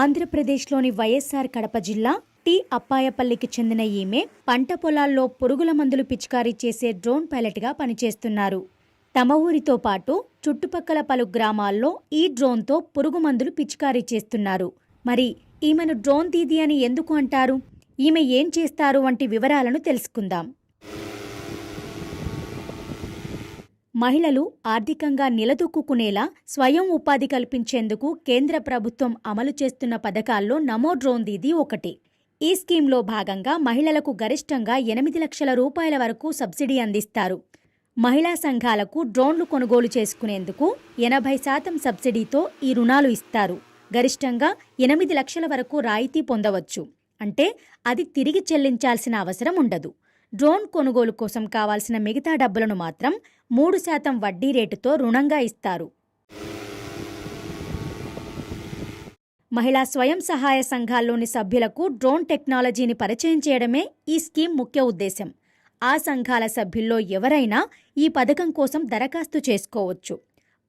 ఆంధ్రప్రదేశ్లోని వైఎస్ఆర్ కడప జిల్లా టీ అప్పాయపల్లికి చెందిన ఈమె పంట పొలాల్లో పురుగుల మందులు పిచికారీ చేసే డ్రోన్ పైలట్గా పనిచేస్తున్నారు. తమ ఊరితో పాటు చుట్టుపక్కల పలు గ్రామాల్లో ఈ డ్రోన్తో పురుగు మందులు పిచికారీ చేస్తున్నారు. మరి ఈమెను డ్రోన్ దీది అని ఎందుకు అంటారు? ఈమె ఏం చేస్తారు? వంటి వివరాలను తెలుసుకుందాం. మహిళలు ఆర్థికంగా నిలదొక్కుకునేలా స్వయం ఉపాధి కల్పించేందుకు కేంద్ర ప్రభుత్వం అమలు చేస్తున్న పథకాల్లో నమో డ్రోన్ దీది ఒకటి. ఈ స్కీమ్లో భాగంగా మహిళలకు గరిష్టంగా ఎనిమిది లక్షల రూపాయల వరకు సబ్సిడీ అందిస్తారు. మహిళా సంఘాలకు డ్రోన్లు కొనుగోలు చేసుకునేందుకు ఎనభై శాతం సబ్సిడీతో ఈ రుణాలు ఇస్తారు. గరిష్టంగా ఎనిమిది లక్షల వరకు రాయితీ పొందవచ్చు. అంటే అది తిరిగి చెల్లించాల్సిన అవసరం ఉండదు. డ్రోన్ కొనుగోలు కోసం కావాల్సిన మిగతా డబ్బులను మాత్రం మూడు శాతం వడ్డీ రేటుతో రుణంగా ఇస్తారు. మహిళా స్వయం సహాయ సంఘాల్లోని సభ్యులకు డ్రోన్ టెక్నాలజీని పరిచయం చేయడమే ఈ స్కీమ్ ముఖ్య ఉద్దేశం. ఆ సంఘాల సభ్యుల్లో ఎవరైనా ఈ పథకం కోసం దరఖాస్తు చేసుకోవచ్చు.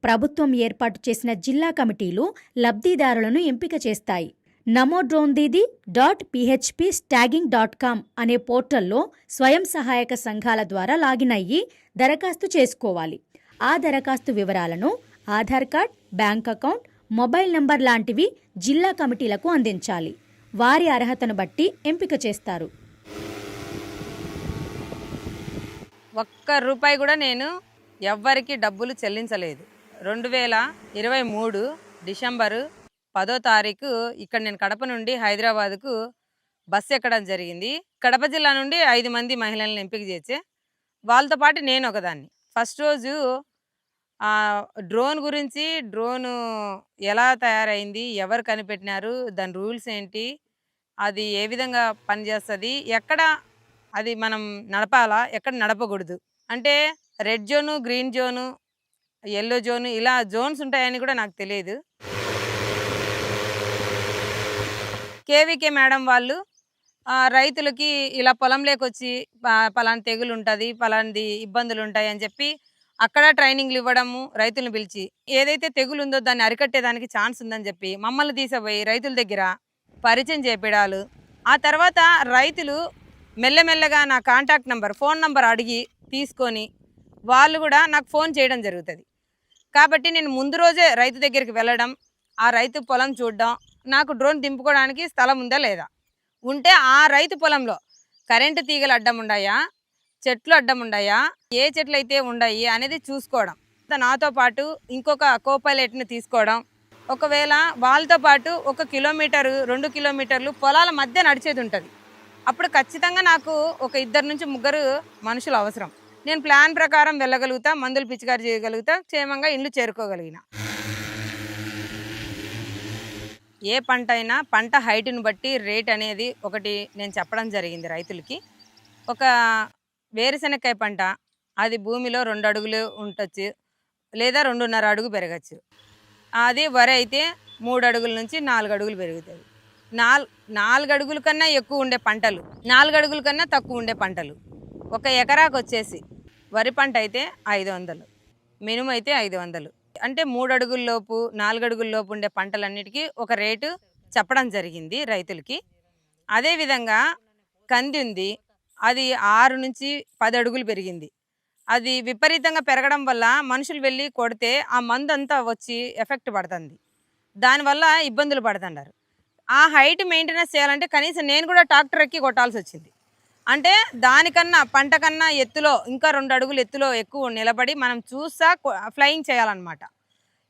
ప్రభుత్వం ఏర్పాటు చేసిన జిల్లా కమిటీలు లబ్ధిదారులను ఎంపిక చేస్తాయి. Namo drone Didi dot P H P staging dot com అనే పోర్టల్లో స్వయం సహాయక సంఘాల ద్వారా లాగిన్ అయ్యి దరఖాస్తు చేసుకోవాలి. ఆ దరఖాస్తు వివరాలను Aadhaar card bank account mobile number లాంటివి జిల్లా కమిటీలకు అందించాలి. వారి అర్హతను బట్టి ఎంపిక చేస్తారు. ఒక్క రూపాయి కూడా నేను ఎవ్వరికి డబ్బులు చెల్లించలేదు. రెండు వేల ఇరవై మూడు డిసెంబరు పదో తారీఖు ఇక్కడ నేను కడప నుండి హైదరాబాద్కు బస్సు ఎక్కడం జరిగింది. కడప జిల్లా నుండి ఐదు మంది మహిళలను ఎంపిక చేసే వాళ్ళతో పాటు నేను ఒకదాన్ని. ఫస్ట్ రోజు డ్రోన్ గురించి డ్రోను ఎలా తయారైంది ఎవరు కనిపెట్టినారు దాని రూల్స్ ఏంటి అది ఏ విధంగా పనిచేస్తుంది ఎక్కడ అది మనం నడపాలా ఎక్కడ నడపకూడదు. అంటే red zone green zone yellow zone ఇలా జోన్స్ ఉంటాయని కూడా నాకు తెలియదు. కేవీకే మేడం వాళ్ళు రైతులకి ఇలా పొలం లేకొచ్చి ప- తెగులు ఉంటుంది పలాంటి ఇబ్బందులు ఉంటాయి అని చెప్పి అక్కడ ట్రైనింగ్లు ఇవ్వడము రైతులను పిలిచి ఏదైతే తెగులు ఉందో దాన్ని అరికట్టేదానికి ఛాన్స్ ఉందని చెప్పి మమ్మల్ని తీసిపోయి రైతుల దగ్గర పరిచయం చేపడాలు. ఆ తర్వాత రైతులు మెల్లమెల్లగా నా కాంటాక్ట్ నెంబర్ ఫోన్ నంబర్ అడిగి తీసుకొని వాళ్ళు కూడా నాకు ఫోన్ చేయడం జరుగుతుంది. కాబట్టి నేను ముందు రోజే రైతు దగ్గరికి వెళ్ళడం ఆ రైతు పొలం చూడడం నాకు డ్రోన్ దింపుకోవడానికి స్థలం ఉందా లేదా? ఉంటే ఆ రైతు పొలంలో కరెంటు తీగలు అడ్డం ఉన్నాయా చెట్లు అడ్డం ఉన్నాయా ఏ చెట్లు అయితే ఉన్నాయి అనేది చూసుకోవడం. నాతో పాటు ఇంకొక కోపైలెట్ని తీసుకోవడం. ఒకవేళ వాళ్ళతో పాటు ఒక కిలోమీటరు రెండు కిలోమీటర్లు పొలాల మధ్య నడిచేది ఉంటుంది. అప్పుడు ఖచ్చితంగా నాకు ఒక ఇద్దరు నుంచి ముగ్గురు మనుషులు అవసరం. నేను ప్లాన్ ప్రకారం వెళ్ళగలుగుతా మందులు పిచికారి చేయగలుగుతా క్షేమంగా ఇండ్లు చేరుకోగలిగిన. ఏ పంట అయినా పంట హైట్ని బట్టి రేట్ అనేది ఒకటి నేను చెప్పడం జరిగింది రైతులకి. ఒక వేరుశెనక్కాయ పంట అది భూమిలో రెండు అడుగులు ఉండొచ్చు లేదా రెండున్నర అడుగు పెరగచ్చు. అది వరి అయితే మూడు అడుగుల నుంచి నాలుగు అడుగులు పెరుగుతుంది నాల్ నాలుగు అడుగుల కన్నా ఎక్కువ ఉండే పంటలు నాలుగు అడుగుల కన్నా తక్కువ ఉండే పంటలు. ఒక ఎకరాకు వచ్చేసి వరి పంట అయితే ఐదు వందలు మినుము అయితే ఐదు వందలు. అంటే మూడు అడుగుల్లోపు నాలుగు అడుగుల్లోపు ఉండే పంటలన్నిటికీ ఒక రేటు చెప్పడం జరిగింది రైతులకి. అదేవిధంగా కంది ఉంది. అది ఆరు నుంచి పది అడుగులు పెరిగింది. అది విపరీతంగా పెరగడం వల్ల మనుషులు వెళ్ళి కొడితే ఆ మందు అంతా వచ్చి ఎఫెక్ట్ పడుతుంది. దానివల్ల ఇబ్బందులు పడుతున్నారు. ఆ హైట్ మెయింటెనెన్స్ చేయాలంటే కనీసం నేను కూడా ట్రాక్టర్ ఎక్కి కొట్టాల్సి వచ్చింది. అంటే దానికన్నా పంట కన్నా ఎత్తులో ఇంకా రెండు అడుగులు ఎత్తులో ఎక్కువ నిలబడి మనం చూసా ఫ్లయింగ్ చేయాలన్నమాట.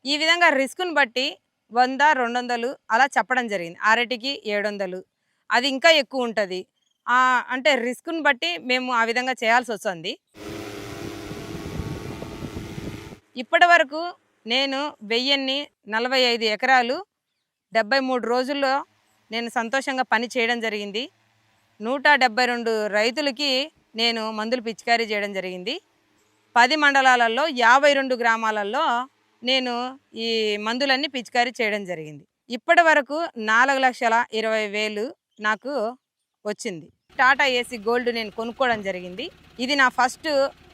ఈ విధంగా రిస్క్ని బట్టి వంద రెండు వందలు అలా చెప్పడం జరిగింది. అరటికి ఏడు వందలు అది ఇంకా ఎక్కువ ఉంటుంది. అంటే రిస్క్ని బట్టి మేము ఆ విధంగా చేయాల్సి వస్తుంది. ఇప్పటి వరకు నేను వెయ్యిన్ని నలభై ఐదు ఎకరాలు డెబ్బై మూడు రోజుల్లో నేను సంతోషంగా పని చేయడం జరిగింది. నూట డెబ్బై రెండు రైతులకి నేను మందులు పిచికారీ చేయడం జరిగింది. పది మండలాలలో యాభై రెండు గ్రామాలలో నేను ఈ మందులన్నీ పిచికారీ చేయడం జరిగింది. ఇప్పటి వరకు నాలుగు లక్షల ఇరవై వేలు నాకు వచ్చింది. టాటా ఏసీ గోల్డ్ నేను కొనుక్కోవడం జరిగింది. ఇది నా ఫస్ట్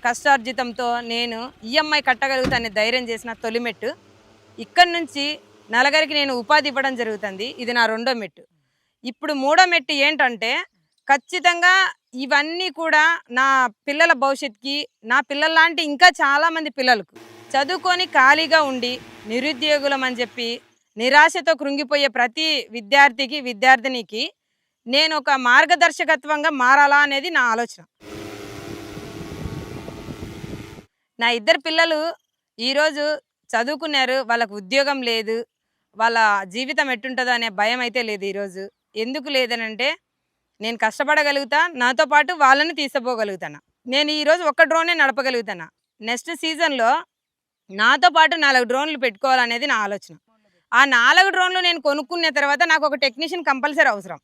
కష్టార్జితంతో నేను ఈఎంఐ కట్టగలుగుతానే ధైర్యం చేసిన తొలి మెట్టు ఇక్కడి నుంచి నలుగురికి నేను ఉపాధి ఇవ్వడం జరుగుతుంది. ఇది నా రెండో మెట్టు. ఇప్పుడు మూడో మెట్టు ఏంటంటే ఖచ్చితంగా ఇవన్నీ కూడా నా పిల్లల భవిష్యత్తుకి నా పిల్లల లాంటి ఇంకా చాలామంది పిల్లలకు చదువుకొని ఖాళీగా ఉండి నిరుద్యోగులం అని చెప్పి నిరాశతో కృంగిపోయే ప్రతి విద్యార్థికి విద్యార్థినికి నేను ఒక మార్గదర్శకత్వంగా మారాలా అనేది నా ఆలోచన. నా ఇద్దరు పిల్లలు ఈరోజు చదువుకున్నారు వాళ్ళకు ఉద్యోగం లేదు వాళ్ళ జీవితం ఎట్టుంటుందో అనే భయం అయితే లేదు ఈరోజు. ఎందుకు లేదనంటే నేను కష్టపడగలుగుతా నాతో పాటు వాళ్ళని తీసుకుపోగలుగుతాను? నేను ఈరోజు ఒక్క డ్రోనే నడపగలుగుతాను? నెక్స్ట్ సీజన్లో నాతో పాటు నాలుగు డ్రోన్లు పెట్టుకోవాలనేది నా ఆలోచన. ఆ నాలుగు డ్రోన్లు నేను కొనుక్కున్న తర్వాత నాకు ఒక టెక్నీషియన్ కంపల్సరీ అవసరం.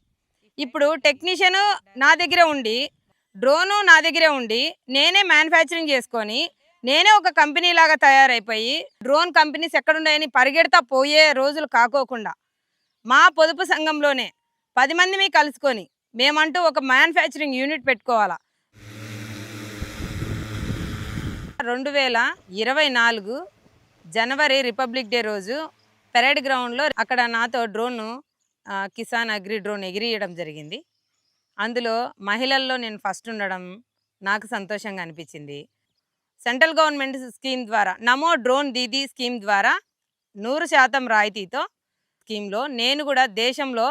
ఇప్పుడు టెక్నీషియన్ నా దగ్గర ఉండి డ్రోను నా దగ్గరే ఉండి నేనే మ్యానుఫ్యాక్చరింగ్ చేసుకొని నేనే ఒక కంపెనీ లాగా తయారైపోయి డ్రోన్ కంపెనీస్ ఎక్కడున్నాయని పరిగెడతా పోయే రోజులు కాకోకుండా మా పొదుపు సంఘంలోనే పది మీ కలుసుకొని మేమంటూ ఒక మ్యానుఫ్యాక్చరింగ్ యూనిట్ పెట్టుకోవాలా. రెండు వేల ఇరవై నాలుగు జనవరి రిపబ్లిక్ డే రోజు పెరేడ్ గ్రౌండ్లో అక్కడ నాతో డ్రోన్ కిసాన్ అగ్రి డ్రోన్ ఎగిరియడం జరిగింది. అందులో మహిళల్లో నేను ఫస్ట్ ఉండడం నాకు సంతోషంగా అనిపించింది. సెంట్రల్ గవర్నమెంట్ స్కీమ్ ద్వారా నమో డ్రోన్ దీదీ స్కీమ్ ద్వారా నూరు శాతం రాయితీతో స్కీమ్లో నేను కూడా దేశంలో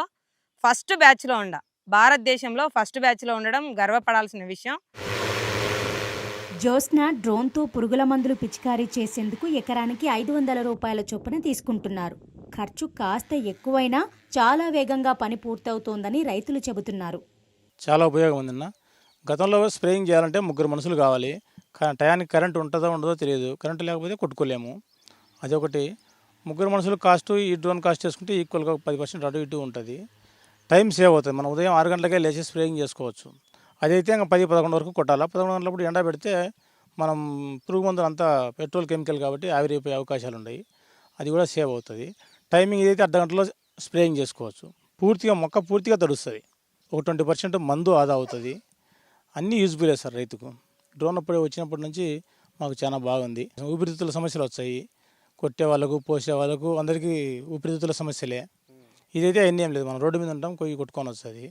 ఫస్ట్ బ్యాచ్లో ఉండా. భారతదేశంలో ఫస్ట్ బ్యాచ్లో ఉండడం గర్వపడాల్సిన విషయం. జ్యోత్స్న డ్రోన్తో పురుగుల మందులు పిచికారీ చేసేందుకు ఎకరానికి ఐదు వందల రూపాయల చొప్పున తీసుకుంటున్నారు. ఖర్చు కాస్త ఎక్కువైనా చాలా వేగంగా పని పూర్తవుతోందని రైతులు చెబుతున్నారు. చాలా ఉపయోగం ఉందన్న. గతంలో స్ప్రేయింగ్ చేయాలంటే ముగ్గురు మనుషులు కావాలి. కా- టయానికి కరెంట్ ఉంటుందో ఉండదో తెలియదు. కరెంట్ లేకపోతే కొట్టుకోలేము. అదొకటి. ముగ్గురు మనుషులు కాస్ట్ ఈ డ్రోన్ కాస్ట్ చేసుకుంటే ఈక్వల్గా పది పర్సెంట్ అటు ఇటు ఉంటుంది. టైం సేవ్ అవుతుంది. మనం ఉదయం ఆరు గంటలకే లేచి స్ప్రేయింగ్ చేసుకోవచ్చు. అదైతే ఇంకా పది పదకొండు వరకు కొట్టాలా? పదకొండు గంటలప్పుడు ఎండ పెడితే మనం పురుగు మందులు అంతా పెట్రోల్ కెమికల్ కాబట్టి ఆవిరైపోయే అవకాశాలు ఉన్నాయి అది కూడా సేవ్ అవుతుంది. టైమింగ్ ఇదైతే అర్ధ గంటలో స్ప్రేయింగ్ చేసుకోవచ్చు. పూర్తిగా మొక్క పూర్తిగా తడుస్తుంది. ఒక ట్వంటీ పర్సెంట్ మందు ఆదా అవుతుంది. అన్నీ యూజ్ఫుల్ సార్ రైతుకు. డ్రోన్ అప్పుడే వచ్చినప్పటి నుంచి మాకు చాలా బాగుంది. ఊపిరితిత్తుల సమస్యలు వచ్చాయి. కొట్టే వాళ్ళకు పోసే వాళ్ళకు అందరికీ ఊపిరితిత్తుల సమస్యలే. ఇదైతే అన్నీ ఏం లేదు మనం రోడ్డు మీద ఉంటాం కొయ్యి కొట్టుకొని వస్తుంది.